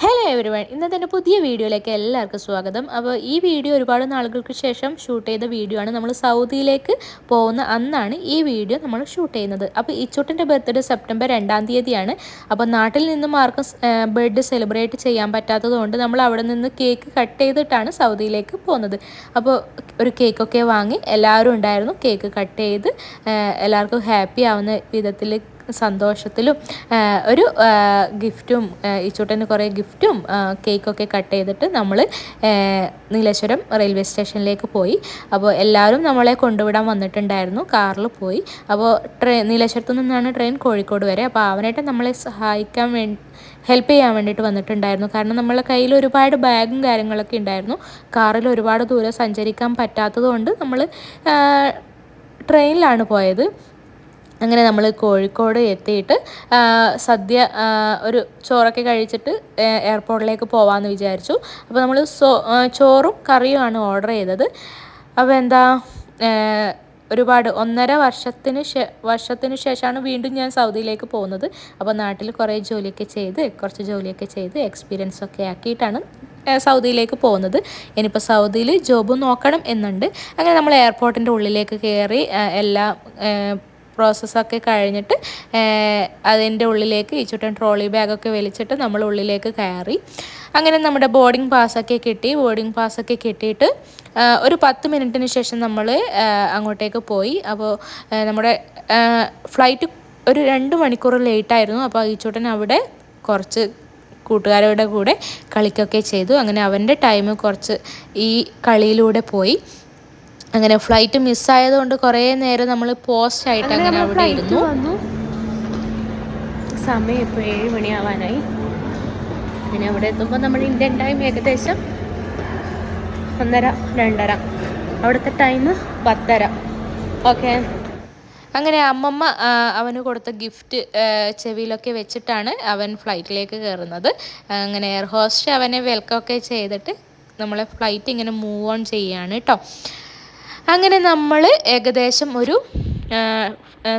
Hello every one ഇന്നത്തെ എന്റെ പുതിയ വീഡിയോയിലേക്ക് എല്ലാവർക്കും സ്വാഗതം. അപ്പോൾ ഈ വീഡിയോ ഒരുപാട് നാളുകൾക്ക് ശേഷം ഷൂട്ട് ചെയ്ത വീഡിയോ ആണ്. നമ്മൾ സൗദിയിലേക്ക് പോകുന്ന അന്നാണ് ഈ വീഡിയോ നമ്മൾ ഷൂട്ട് ചെയ്യുന്നത്. അപ്പോൾ ഇച്ചൂട്ടന്റെ ബർത്ത്ഡേ സെപ്റ്റംബർ രണ്ടാം തീയതിയാണ്. അപ്പോൾ നാട്ടിൽ നിന്നും ആർക്കും ബർത്ത്ഡേ സെലിബ്രേറ്റ് ചെയ്യാൻ പറ്റാത്തതുകൊണ്ട് നമ്മൾ അവിടെ നിന്ന് കേക്ക് കട്ട് ചെയ്തിട്ടാണ് സൗദിയിലേക്ക് പോകുന്നത്. അപ്പോൾ ഒരു കേക്കൊക്കെ വാങ്ങി എല്ലാവരും ഉണ്ടായിരുന്നു. കേക്ക് കട്ട് ചെയ്ത് എല്ലാവർക്കും ഹാപ്പി ആവുന്ന വിധത്തിൽ സന്തോഷത്തിലും ഒരു ഗിഫ്റ്റും ഈച്ചൂട്ടന് കുറേ ഗിഫ്റ്റും കേക്കൊക്കെ കട്ട് ചെയ്തിട്ട് നമ്മൾ നീലേശ്വരം റെയിൽവേ സ്റ്റേഷനിലേക്ക് പോയി. അപ്പോൾ എല്ലാവരും നമ്മളെ കൊണ്ടുവിടാൻ വന്നിട്ടുണ്ടായിരുന്നു കാറിൽ പോയി. അപ്പോൾ ട്രെയിൻ നീലേശ്വരത്തു നിന്നാണ് ട്രെയിൻ കോഴിക്കോട് വരെ. അപ്പോൾ അവനായിട്ട് നമ്മളെ സഹായിക്കാൻ വേണ്ടി ഹെൽപ്പ് ചെയ്യാൻ വേണ്ടിയിട്ട് വന്നിട്ടുണ്ടായിരുന്നു. കാരണം നമ്മളെ കയ്യിൽ ഒരുപാട് ബാഗും കാര്യങ്ങളൊക്കെ ഉണ്ടായിരുന്നു. കാറിൽ ഒരുപാട് ദൂരം സഞ്ചരിക്കാൻ പറ്റാത്തത് കൊണ്ട് നമ്മൾ ട്രെയിനിലാണ് പോയത്. അങ്ങനെ നമ്മൾ കോഴിക്കോട് എത്തിയിട്ട് സദ്യ ഒരു ചോറൊക്കെ കഴിച്ചിട്ട് എയർപോർട്ടിലേക്ക് പോവാമെന്ന് വിചാരിച്ചു. അപ്പോൾ നമ്മൾ സോ ചോറും കറിയുമാണ് ഓർഡർ ചെയ്തത്. അപ്പോൾ എന്താ ഒരുപാട് ഒന്നര വർഷത്തിന് ശേ വർഷത്തിന് ശേഷമാണ് വീണ്ടും ഞാൻ സൗദിയിലേക്ക് പോകുന്നത്. അപ്പോൾ നാട്ടിൽ കുറേ ജോലിയൊക്കെ ചെയ്ത് കുറച്ച് ജോലിയൊക്കെ ചെയ്ത് എക്സ്പീരിയൻസ് ഒക്കെ ആക്കിയിട്ടാണ് സൗദിയിലേക്ക് പോകുന്നത്. ഇനിയിപ്പോൾ സൗദിയിൽ ജോബ് നോക്കണം എന്നുണ്ട്. അങ്ങനെ നമ്മൾ എയർപോർട്ടിന്റെ ഉള്ളിലേക്ക് കയറി എല്ലാം പ്രോസസ്സൊക്കെ കഴിഞ്ഞിട്ട് അതിന്റെ ഉള്ളിലേക്ക് ഈ ചുട്ടൻ ട്രോളി ബാഗൊക്കെ വലിച്ചിട്ട് നമ്മൾ ഉള്ളിലേക്ക് കയറി. അങ്ങനെ നമ്മുടെ ബോർഡിംഗ് പാസ്സൊക്കെ കിട്ടി. ബോർഡിംഗ് പാസ്സൊക്കെ കിട്ടിയിട്ട് ഒരു പത്ത് മിനിറ്റിന് ശേഷം നമ്മൾ അങ്ങോട്ടേക്ക് പോയി. അപ്പോൾ നമ്മുടെ ഫ്ലൈറ്റ് ഒരു രണ്ട് മണിക്കൂർ ലേറ്റായിരുന്നു അപ്പോൾ ഈ ചുട്ടൻ അവിടെ കുറച്ച് കൂട്ടുകാരുടെ കൂടെ കളിക്കൊക്കെ ചെയ്തു. അങ്ങനെ അവന്റെ ടൈം കുറച്ച് ഈ കളിയിലൂടെ പോയി. അങ്ങനെ ഫ്ലൈറ്റ് മിസ്സായതുകൊണ്ട് കുറേ നേരം നമ്മൾ പോസ്റ്റ് ആയിട്ട് അങ്ങനെ അവിടെ ഇരുന്നു. സമയം ഇപ്പോൾ ഏഴ് മണിയാവാനായി പിന്നെ അവിടെ എത്തുമ്പോൾ നമ്മൾ ഇന്ത്യൻ ടൈം ഏകദേശം ഒന്നര രണ്ടര. അവിടുത്തെ ടൈം പത്തര. ഓക്കെ അങ്ങനെ അമ്മമ്മ അവന് കൊടുത്ത ഗിഫ്റ്റ് ചെവിയിലൊക്കെ വെച്ചിട്ടാണ് അവൻ ഫ്ലൈറ്റിലേക്ക് കയറുന്നത് അങ്ങനെ എയർ ഹോസ്റ്റ് അവനെ വെൽക്കം ഒക്കെ ചെയ്തിട്ട് നമ്മളെ ഫ്ലൈറ്റ് ഇങ്ങനെ മൂവ് ഓൺ ചെയ്യാണ് കേട്ടോ അങ്ങനെ നമ്മൾ ഏകദേശം ഒരു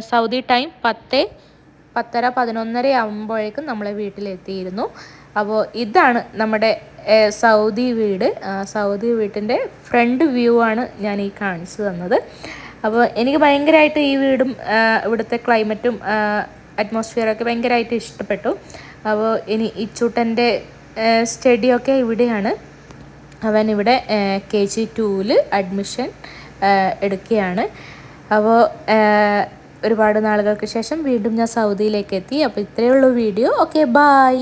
സൗദി ടൈം പത്ത് പത്തര പതിനൊന്നര ആകുമ്പോഴേക്കും നമ്മളെ വീട്ടിലെത്തിയിരുന്നു. അപ്പോൾ ഇതാണ് നമ്മുടെ സൗദി വീട്. സൗദി വീട്ടിന്റെ ഫ്രണ്ട് വ്യൂ ആണ് ഞാൻ ഈ കാണിച്ചു തന്നത്. അപ്പോൾ എനിക്ക് ഭയങ്കരമായിട്ട് ഈ വീടും ഇവിടുത്തെ ക്ലൈമറ്റും അറ്റ്മോസ്ഫിയറൊക്കെ ഭയങ്കരമായിട്ട് ഇഷ്ടപ്പെട്ടു. അപ്പോൾ ഇനി ഇച്ചൂട്ടന്റെ സ്റ്റഡിയൊക്കെ ഇവിടെയാണ്. അവൻ ഇവിടെ കെ ജി ടൂവിൽ അഡ്മിഷൻ എടുക്കുകയാണ്. അപ്പോൾ ഒരുപാട് നാളുകൾക്ക് ശേഷം വീണ്ടും ഞാൻ സൗദിയിലേക്ക് എത്തി. അപ്പോൾ ഇത്രയേ ഉള്ളൂ വീഡിയോ. Okay bye